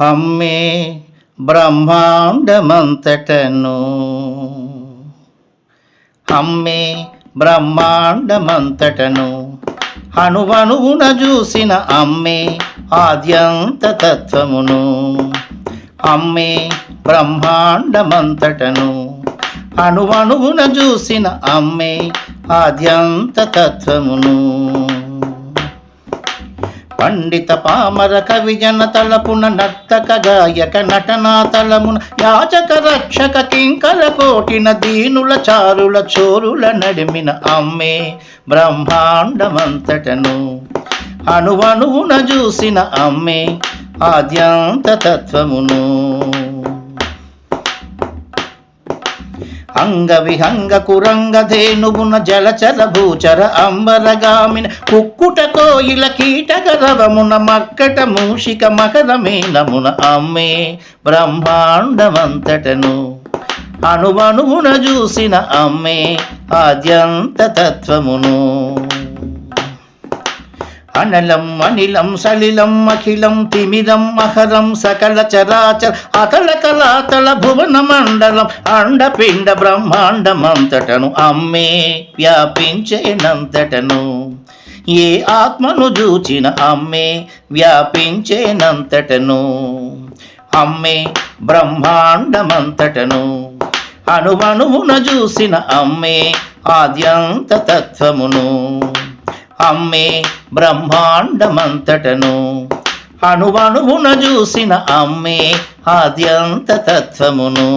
హమ్మే బ్రహ్మాండమంతటను. హమ్మే బ్రహ్మాండమంతటను. అణువణువున చూసిన అమ్మే ఆద్యంత తత్వమును అమ్మే బ్రహ్మాండమంతటను. అణువణువున చూసిన అమ్మే ఆద్యంత తత్వమును పండిత పామర కవిజన తలపున నర్తక గాయక నటనా తలమున యాచక రక్షక కింకర కోటిన దీనుల చారుల చోరుల నడిమిన అమ్మే బ్రహ్మాండమంతటను. అణువణువున చూసిన అమ్మే ఆద్యంత తత్వమును అంగ విహంగ కురంగ ధేనుగున జలచర భూచర అంబరగామిన కుక్కుట కోయిల కీటక రవమున మక్కట మూషిక మకరమేనమున అమ్మే బ్రహ్మాండమంతటను అణువణువున చూసిన అమ్మే ఆద్యంత తత్వమును అనలం అనిలం సలిలం అఖిలం తిమిరం అహరం సకల చరాచర అతల కళాతల భువన మండలం అండపిండ బ్రహ్మాండమంతటను అమ్మే వ్యాపించేనంతటను. ఏ ఆత్మను చూచిన అమ్మే వ్యాపించేనంతటను. అమ్మే బ్రహ్మాండమంతటను. అణువణువున చూసిన అమ్మే ఆద్యంత తత్వమును. అమ్మే బ్రహ్మాండమంతటను. అణువణువున చూసిన అమ్మే ఆద్యంత తత్వమును